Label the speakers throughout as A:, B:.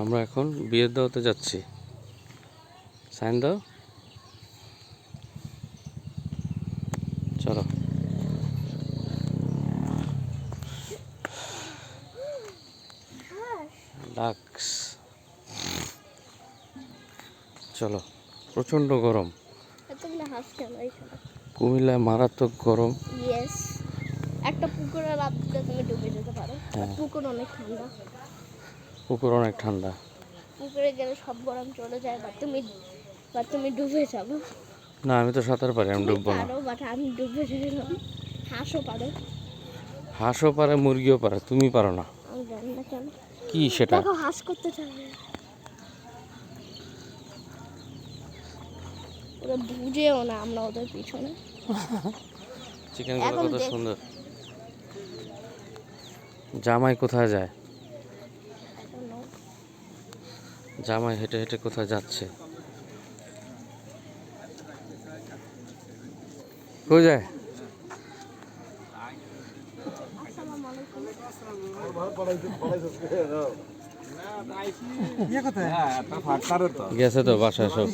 A: আমরা এখন বিয়ের দাওয়াতে যাচ্ছি। সাইন দাও। চলো। ডাক্স চলো প্রচণ্ড গরম। কুমিল্লায় মারাত্মক গরম।
B: একটা পুকুরে লাভ দিলে তুমি ডুবে যেতে পারো।
A: হ্যাঁ।
B: পুকুর অনেক ঠান্ডা।
A: পুকুর অনেক ঠান্ডা।
B: পুকুরে গেলে সব গরম চলে যায় বা তুমি বা তুমি ডুবে যাব।
A: না আমি তো সাঁতার পারি আমি ডুববো না।
B: বাট আমি ডুবে হাঁসও পারো।
A: হাঁসও পারে মুরগিও পারে তুমি পারো না।
B: আমি জানি না কেন।
A: কি সেটা?
B: দেখো হাঁস করতে চাই ওরা বুঝেও না আমরা ওদের পিছনে।
A: চিকেনগুলো কত সুন্দর। জামাই কোথায় যায়? জামাই হেঁটে হেঁটে কোথায় যাচ্ছে?
B: আসসালামু আলাইকুম
A: গেছে তো বাসায় সব।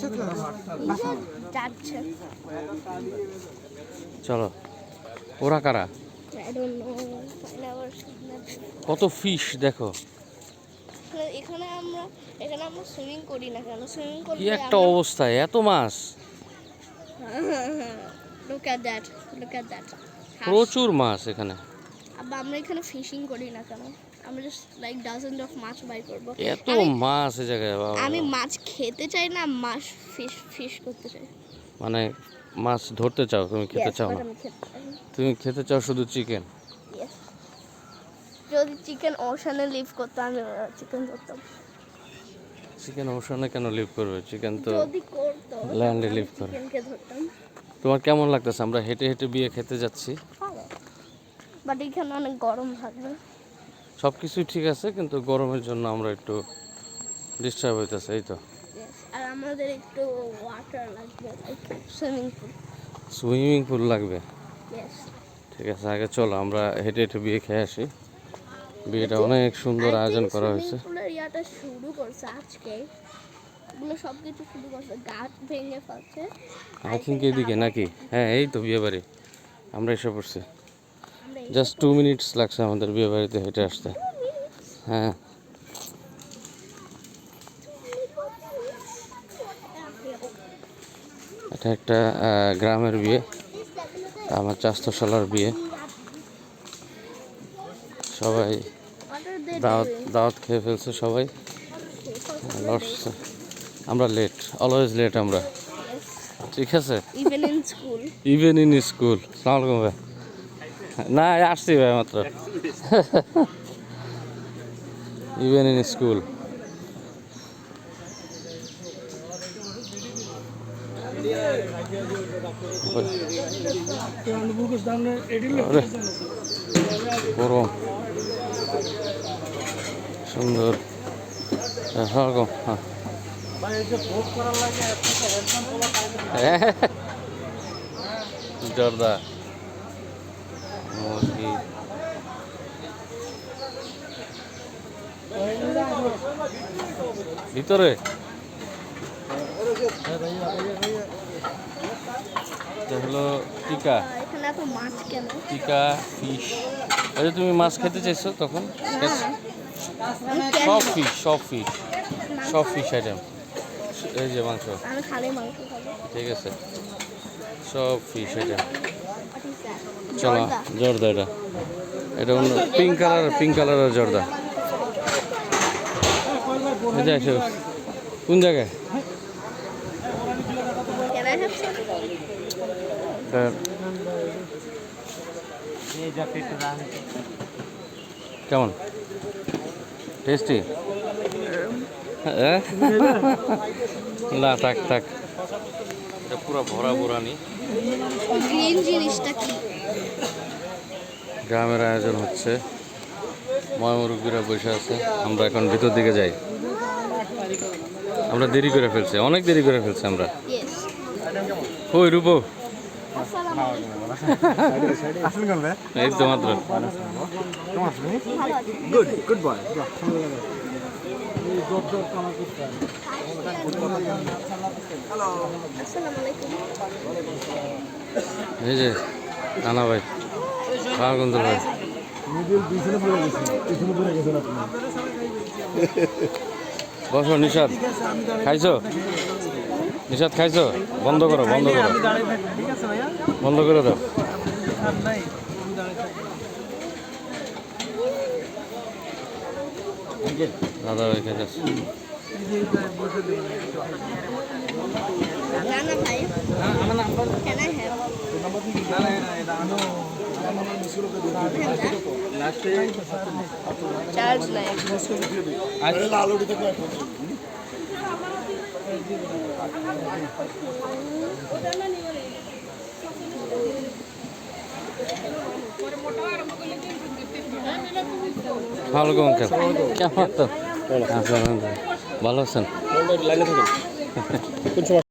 A: চলো। ওরা কারা. কত ফিশ দেখো।
B: এখানে- এখানে আমরা এখানে আমরা সুইমিং করি না কেন? সুইমিং
A: কি
B: করলে
A: একটা অবস্থা এত মাছ।
B: Look at that look at that
A: প্রচুর মাছ এখানে।
B: আবার আমরা এখানে ফিশিং করি না কেন? আমরা জাস্ট লাইক ডাজেন্ট অফ মাছ বাই করব।
A: এত
B: আমি-
A: মাছ এই জায়গায় বাবা।
B: আমি মাছ খেতে চাই না মাছ ফিশ ফিশ করতে চাই।
A: মানে মাছ ধরতে চাও তুমি খেতে চাও না। তুমি খেতে চাও শুধু চিকেন.
B: যদি চিকেন ওশানে লিভ করতো আমি চিকেন করতাম।
A: চিকেন ওশানে কেন লিভ করবে? চিকেন তো
B: যদি করতো তাহলে
A: live করে।
B: চিকেনকে ধরতাম।
A: তোমার কেমন লাগতেছে? আমরা হেঁটে হেঁটে বিয়ে খেতে যাচ্ছি।
B: বাট এখানে অনেক গরম থাকবে
A: সব কিছুই ঠিক আছে কিন্তু গরমের জন্য আমরা একটু ডিস্টার্ব হইতেছে এই তো.
B: আর আমাদের একটু ওয়াটার লাগবে সুইমিং পুল
A: সুইমিং পুল লাগবে? ঠিক আছে আগে চলো আমরা হেঁটে হেঁটে বিয়ে খেয়ে আসি। বিয়েটা অনেক সুন্দর আয়োজন করা হয়েছে।
B: ইয়াটা শুরু করছে আজকে। এগুলো সব কিছু শুরু করছে গাছ ভেঙে ফেলছে।
A: আই থিঙ্ক এদিকে নাকি? হ্যাঁ এই তো বিয়ে বাড়ি আমরা এসে পড়ছি। জাস্ট টু মিনিটস লাগছে আমাদের বিয়ে বাড়িতে হেঁটে আসতে। হ্যাঁ। এটা একটা গ্রামের বিয়ে আমার চাস্তশালার বিয়ে। সবাই দাওয়াত দাওয়াত খেয়ে ফেলছে সবাই। আমরা লেট অলওয়েজ লেট আমরা। ঠিক আছে. ইভেন ইন স্কুল সালাম আলাইকুম ভাই। না আসছি ভাই মাত্র। ইভেন ইন স্কুল গরম। সুন্দর। এরকম হ্যাঁ জর্দা। মুরগি ভিতরে? এটা হলো টিকা।
B: এখানে এত মাছ কেন?
A: টিকা ফিশ। যে তুমি মাছ খেতে চাইছো তখন? সব ফিশ সব ফিশ। সব ফিশ আইটেম এই যে মাংস। ঠিক আছে। সব ফিশ আইটেম চলো
B: জর্দা।
A: এটা। এটা অন্য পিঙ্ক কালার পিঙ্ক কালারের জর্দা। কোন জায়গায়? কেমন? টেস্টি না থাক থাক। এটা পুরো ভরা ভরা নি
B: গ্রিন জিনিসটা কি?
A: গ্রামের আয়োজন হচ্ছে। ময়মুরব্বীরা বসে আছে। আমরা এখন ভিতর দিকে যাই। আমরা দেরি করে ফেলছি। অনেক দেরি করে ফেলছি আমরা। কই রূপো
B: আসসালামু আলাইকুম
C: আসলে কেন ভাই
A: এই তো মাত্র
C: গুড গুড বয়
A: এই যে রানা ভাই ভাই
C: পড়ে গেছেন আপনি
A: বসো নিশাদ খাইছো নিশাদ খাইছো? বন্ধ করো বন্ধ করো। বন্ধ করে দাও। দাদা ভাই
B: ভাই ক্যান আই হ্যাভ
A: ভালো অঙ্কেল কেমন আচ্ছা, ভালো আছেন।
C: লাইনে থাকেন।